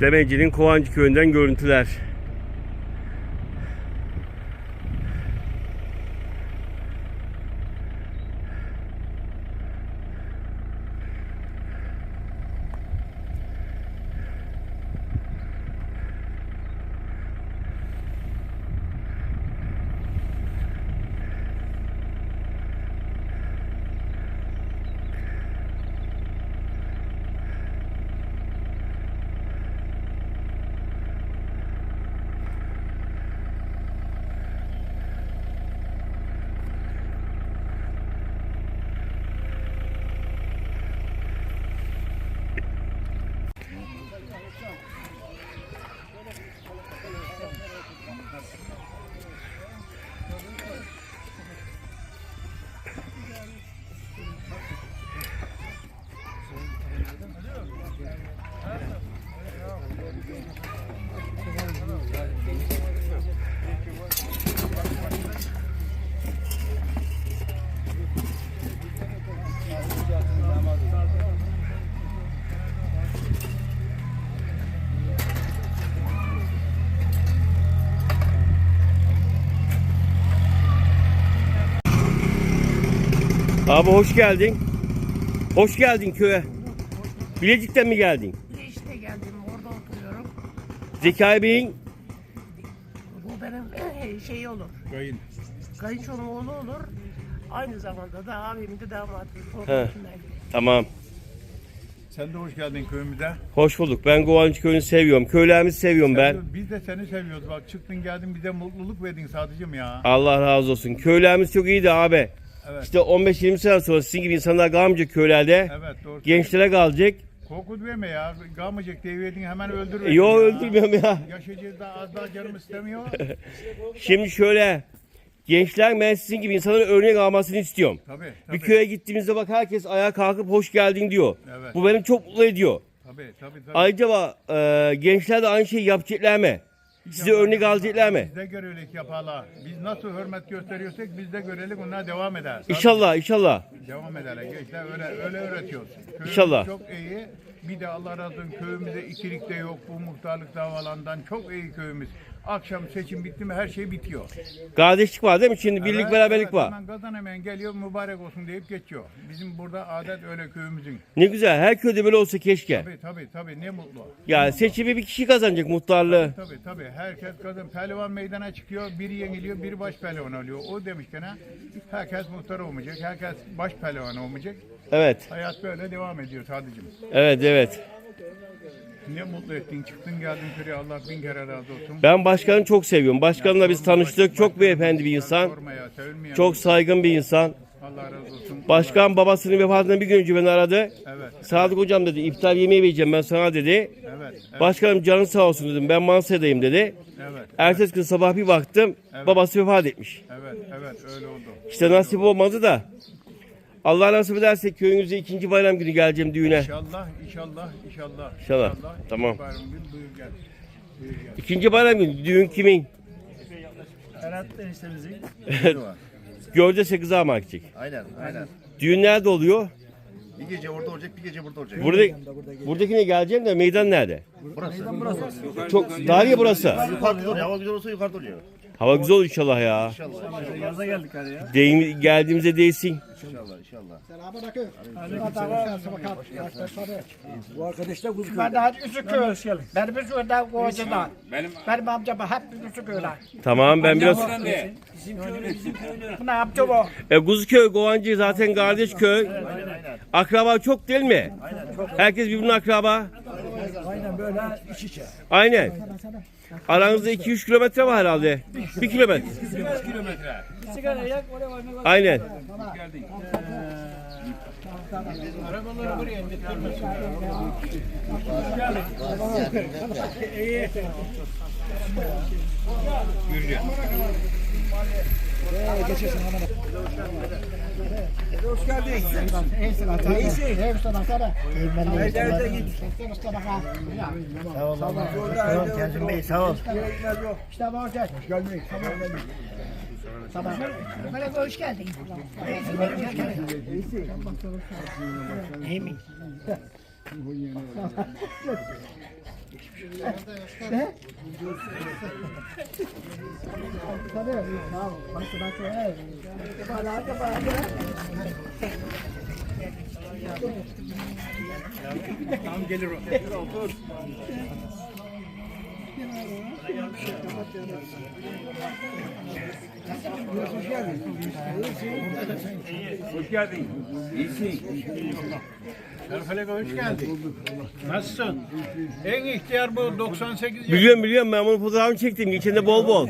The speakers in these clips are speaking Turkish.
Demeci'nin Kovancı köyünden görüntüler. Oh. Abi hoş geldin. Hoş geldin köye. Bilecik'ten mi geldin? İşte geldim orada oturuyorum. Zekai Bey'in Bu benim şey olur. Kayın. Kayınçonun oğlu olur. Aynı zamanda da abimin de damadı. Tamam. Sen de hoş geldin köyümüze. Hoş bulduk. Ben Kovancı köyünü seviyorum. Köylerimizi seviyorum ben. Biz de seni seviyoruz. Bak çıktın geldin bize mutluluk verdin sadıcım ya. Allah razı olsun. Köylerimiz çok iyiydi abi. Evet. İşte 15-20 sene sonra sizin gibi insanlar kalmayacak köylerde. Evet doğru. Gençlere kalacak. Korkut verme ya. Kalmayacak diye verdin hemen öldür. E, Yo öldürmüyorum ya. Yaşayacağız daha az daha canım istemiyor. Şimdi şöyle. Gençler ben sizin gibi insanların örnek almasını istiyorum. tabii tabii. Bir köye gittiğimizde bak herkes ayağa kalkıp hoş geldin diyor. Evet. Bu beni çok mutlu ediyor. Tabii tabii tabii. Acaba e, gençler de aynı şeyi yapacaklar mı? Size örnek alacaklar mı? Biz de görelik yaparlar. Biz nasıl hürmet gösteriyorsak biz de görelik onlar devam eder. İnşallah inşallah. Devam ederler. Gençler öyle öyle öğretiyoruz. Köyümüz İnşallah. Çok iyi. Bir de Allah razı olsun köyümüzde ikilik de yok. Bu muhtarlık davalarından çok iyi köyümüz. Akşam seçim bitti mi her şey bitiyor. Kardeşlik var değil mi? Şimdi birlik Evet, beraberlik evet, var. Hemen kazan hemen geliyor mübarek olsun deyip geçiyor. Bizim burada adet öyle köyümüzün. Ne güzel. Her köyde böyle olsa keşke. Tabii tabii tabii ne mutlu. Ya seçimi bir kişi kazanacak muhtarlığı. Tabii tabii herkes kazan. Pehlivan meydana çıkıyor. Biri yeniliyor, biri baş pehlivan oluyor. O demişken ha, herkes muhtar olmayacak, herkes baş pehlivan olmayacak. Evet. Hayat böyle devam ediyor sadıcım. Evet evet. Ne mutlu ettin, çıktın geldin köye Allah bin kere razı olsun. Ben başkanı çok seviyorum. Başkanla biz tanıştık. Çok beyefendi bir insan. Sormaya, sevilmeyen Çok saygın bir insan. Allah razı olsun. Başkan babasının vefatından bir gün önce beni aradı. Evet, Sadık hocam dedi iftar yemeği vereceğim ben sana dedi. evet, evet, Başkanım canın sağ olsun dedim. Ben Mansa'dayım dedi. evet, Ertesi gün sabah bir baktım. Babası vefat etmiş. evet, evet, öyle oldu. İşte nasip olmadı da. Allah nasip ederse köyünüze ikinci bayram günü geleceğim düğüne. İnşallah, inşallah, inşallah. İnşallah, tamam. Bayram günü buyur gel. Buyur gel. İkinci bayram günü düğün kimin? Ferhat eniştemizin. Gördese kıza mı gidecek? Aynen, aynen. Düğün nerede oluyor? Bir gece orada olacak, bir gece burada olacak. Burada buradakine geleceğim de meydan nerede? Burası. Çok dar ya burası. Yukarıda oluyor, hava güzel olsa yukarıda oluyor. Hava güzel olur inşallah ya. İnşallah. Yaza geldik hadi ya. Deyim, geldiğimize değsin. İnşallah, inşallah. Bu arkadaş da kuzu Ben de hadi Üzükköy. Benim Üzüköy'den Kocadan. Benim, benim amcam hep Üzüköy'den. Tamam ben biraz... Bu ne amca bu? E, Kuzuköy, Kovancı zaten kardeş köy. Akraba çok değil mi? Herkes birbirinin akraba. Böyle iç içe. Aynen. Aranızda 2-3 kilometre var herhalde. 1 kilometre. Aynen. Hoş geldin. İyisin ata. İyisin. İyisin ata. Nerede git? Mustafa. Sağ ol Kazım Bey sağ ol. İşte bak gel. Gelmeyin. Tamam. Tamam. Böyle hoş geldin. İyi mi? Tabii. Sağ ol. Bak bak. evet. Bana da bana. Erfelek hoş geldin. Nasılsın? En ihtiyar bu 98 yaş. Biliyorum biliyorum ben bunun fotoğrafını çektim. Geçen bol bol.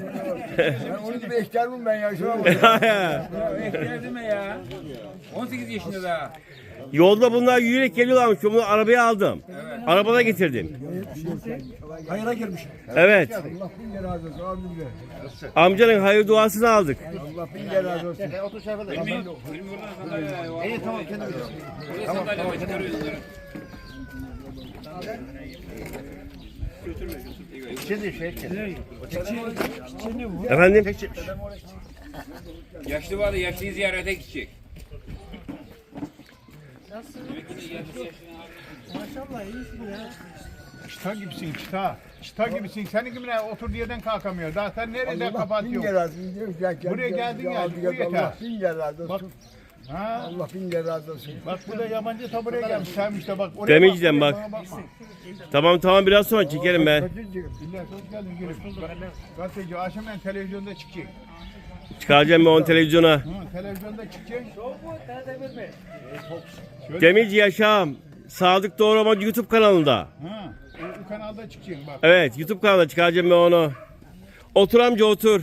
Onun gibi ihtiyarım ben ya şu an. Beklerdim ya. 18 yaşında daha. Yolda bunlar yürüyerek geliyorlarmış. Ben Bunu arabaya aldım. Arabada getirdim. Hayıra girmiş. Evet. Allah bin kere razı olsun. Amin de. Amcanın hayır duasını aldık. Allah bin kere razı olsun. İyi tamam kendin bilirsin. Tamam tamam. Şimdi şey. Efendim? Yaşlı vardı yaşlıyı ziyarete gidecek. Maşallah iyisin ya. Çıta gibisin çıta. Çıta gibisin. Senin gibi ne oturduğu yerden kalkamıyor. Daha sen nerede kapatıyorsun? Buraya geldin ya, bu yeter. Bak. Ha? Allah bin kere razı olsun. Bak bu da yabancı tabureye gelmiş. Sen işte bak. Oraya Demirci'den bak. Tamam tamam biraz sonra çekerim ben. İlyas hoş geldin. Gülüm. Gazeteci akşam ben televizyonda çıkacak. Çıkaracağım ben onu televizyona. Hı, televizyonda çıkacak. Demirci Yaşam. Sadık Doğrama YouTube kanalında. Ha, o, o kanalda çıkacak bak. Evet YouTube kanalında çıkaracağım ben onu. Otur amca otur.